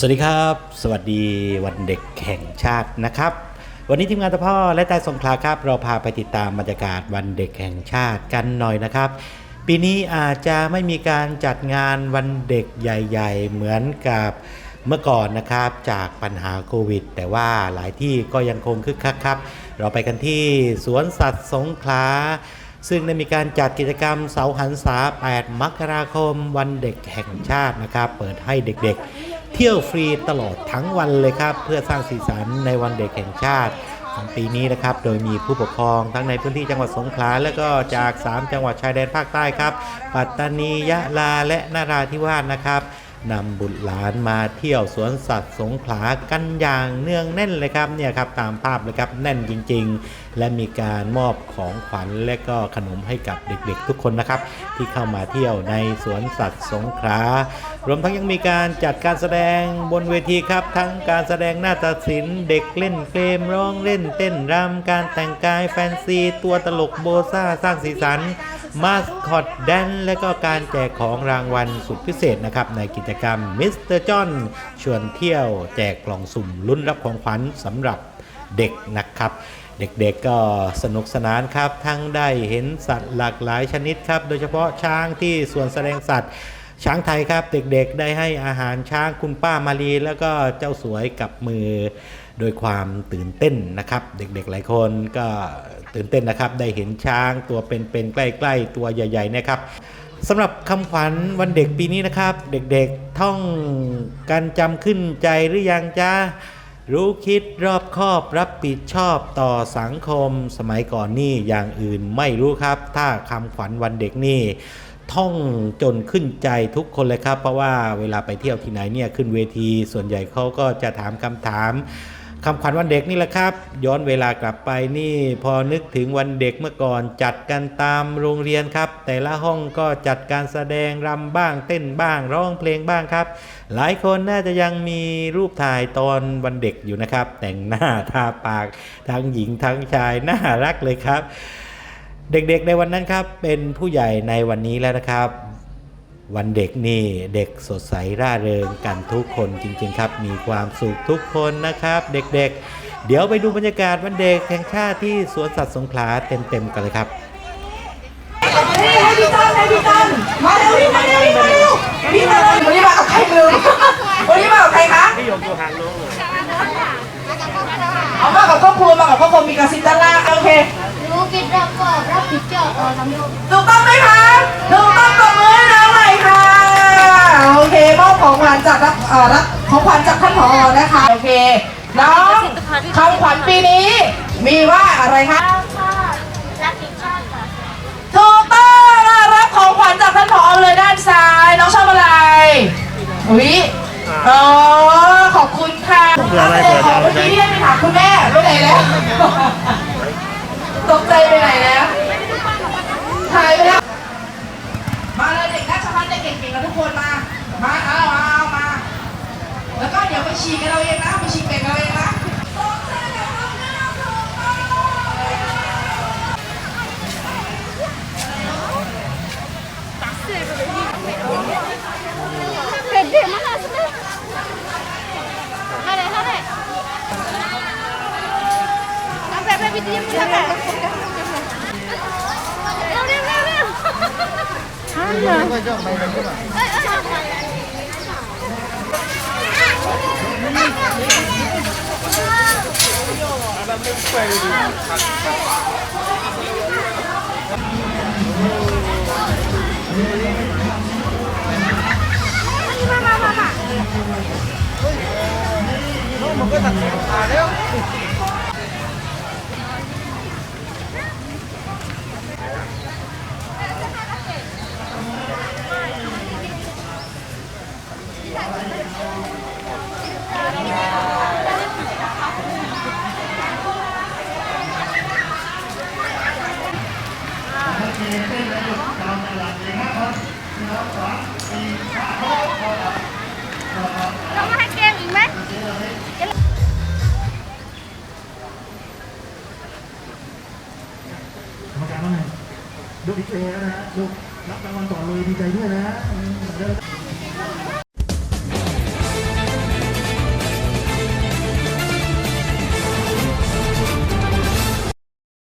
สวัสดีครับ สวัสดีวันเด็กแห่งชาตินะครับ วันนี้ทีมงานตะพ่อและใต้สงขลาครับ เราพาไปติดตามบรรยากาศวันเด็กแห่งชาติกันหน่อยนะครับ ปีนี้อาจจะไม่มีการจัดงานวันเด็กใหญ่ ๆ เหมือนกับเมื่อก่อนนะครับจากปัญหาโควิด แต่ว่าหลายที่ก็ยังคงคึกคักครับ เราไปกันที่สวนสัตว์สงขลาซึ่งได้มีการจัดกิจกรรมเสาหันษา 8 มกราคม วันเด็กแห่งชาตินะครับ เปิดให้เด็กๆ เที่ยวฟรีตลอดทั้งวันเลยครับ เพื่อสร้างสีสันในวันเด็กแห่งชาติของปีนี้นะครับ โดยมีผู้ปกครองทั้งในพื้นที่จังหวัดสงขลาและก็จาก 3 จังหวัดชายแดนภาคใต้ครับ ปัตตานียะลาและนาราธิวาสนะครับ นำบุตรหลานมาเที่ยวสวนสัตว์สงขลากันอย่างเนื่องแน่นเลยครับเนี่ยครับตามภาพเลยครับแน่นจริง ๆ และมีการมอบของขวัญและก็ขนมให้กับเด็กๆ ทุกคนนะครับ ที่เข้ามาเที่ยวในสวนสัตว์สงขลารวมทั้งยังมีการจัดการแสดงบนเวทีครับ ทั้งการแสดงหน้าตัดสินเด็กเล่นเกมร้องเล่นเต้นรำการแต่งกายแฟนซี ตัวตลกโบซ่าสร้างสีสัน มาสคอตแดนและก็การแจกของรางวัลสุดพิเศษนะครับ ในกิจกรรมมิสเตอร์จอนชวนเที่ยวแจกกล่องสุ่มลุ้นรับของขวัญสำหรับเด็กนะครับ เด็กๆก็สนุกสนานครับ ทั้งได้เห็นสัตว์หลากหลายชนิดครับ โดยเฉพาะช้างที่สวนแสดงสัตว์ช้างไทยครับ เด็กๆ ได้ให้อาหารช้างคุณป้ามารีแล้วก็เจ้าสวยกับมือโดยความตื่นเต้นนะครับ เด็กๆหลายคนก็ ตื่นเต้นนะครับ ได้เห็นช้างตัวเป็นๆใกล้ ๆ ตัวใหญ่ๆนะครับสำหรับคำขวัญวันเด็กปีนี้นะครับ เด็กๆท่องกันจำขึ้นใจหรือยังจ้ารู้คิดรอบคอบรับผิดชอบต่อสังคมสมัยก่อนนี่อย่างอื่นไม่รู้ครับ ถ้าคำขวัญวันเด็กนี่ท่องจนขึ้นใจทุกคนเลยครับ เพราะว่าเวลาไปเที่ยวที่ไหนเนี่ยขึ้นเวที ส่วนใหญ่เขาก็จะถามคำถาม คำขวัญวันเด็กนี่แหละครับ ย้อนเวลากลับไปนี่พอนึกถึงวันเด็กเมื่อก่อน จัดกันตามโรงเรียนครับ แต่ละห้องก็จัดการแสดงรำบ้างเต้นบ้างร้องเพลงบ้างครับ หลายคนน่าจะยังมีรูปถ่ายตอนวันเด็กอยู่นะครับ แต่งหน้าทาปากทั้งหญิงทั้งชายน่ารักเลยครับ เด็กๆในวันนั้นครับเป็นผู้ใหญ่ในวันนี้แล้วนะครับ วันเด็กนี่เด็กสดใสร่าเริงกันทุกคนจริง ๆ ครับ มีความสุขทุกคนนะครับ เด็กๆ เดี๋ยวไปดูบรรยากาศวันเด็กแห่งชาติที่สวนสัตว์สงขลาเต็มๆกันเลยครับนี่ให้พี่ต้นให้พี่ต้นมาเร็วพี่มาเร็วพี่มาเร็วพี่มาเร็ววันนี้มากับใครลืมวันนี้มากับใครคะพี่ยกตัวหางลงเอามากับครอบครัวมากับครอบครัวมีกระซิบด้านล่างโอเครู้คิดรอบคอบรับผิดชอบต่อสังคมถูกต้องไหมคะถูกต้องตบมือให้น้องหน่อยค่ะ โอเคมอบของขวัญจากรับเอ่อรับของขวัญจากท่านผอนะคะโอเคน้องคำขวัญปีนี้ มีว่าอะไรคะเราก็รับผิดชอบต่อสังคมถูกต้องรับของขวัญจากท่านผอเลยด้านซ้ายน้องชอบอะไรอุ๊ยอ๋อขอบคุณค่ะเผื่ออะไรเผื่อเมื่อกี้ที่ได้ไปถามคุณแม่ไปไหนแล้ว ตกใจไปไหนแล้วหายไปแล้ว มาเลยเด็กราชพัฒน์เด็กเก่งๆกันทุกคน มามาเอาเอาเอามา แล้วก็เดี๋ยวไปฉีกกันเราเองนะไปฉีกเป็ดกันเราเองนะตกใจเดี๋ยวเราเลือกถูกต้อง Pwede, malas na. Hale, hale. Sampai apa video mo sampai? Leo, leo, leo, leo. Hala. Ay, ay. một cái thằng à đấy Thank you. เรามาให้เกมอีกไหมกรรมการว่าไงลูกดีใจแล้วนะฮะลูกรับรางวัลต่อเลยดีใจด้วยนะ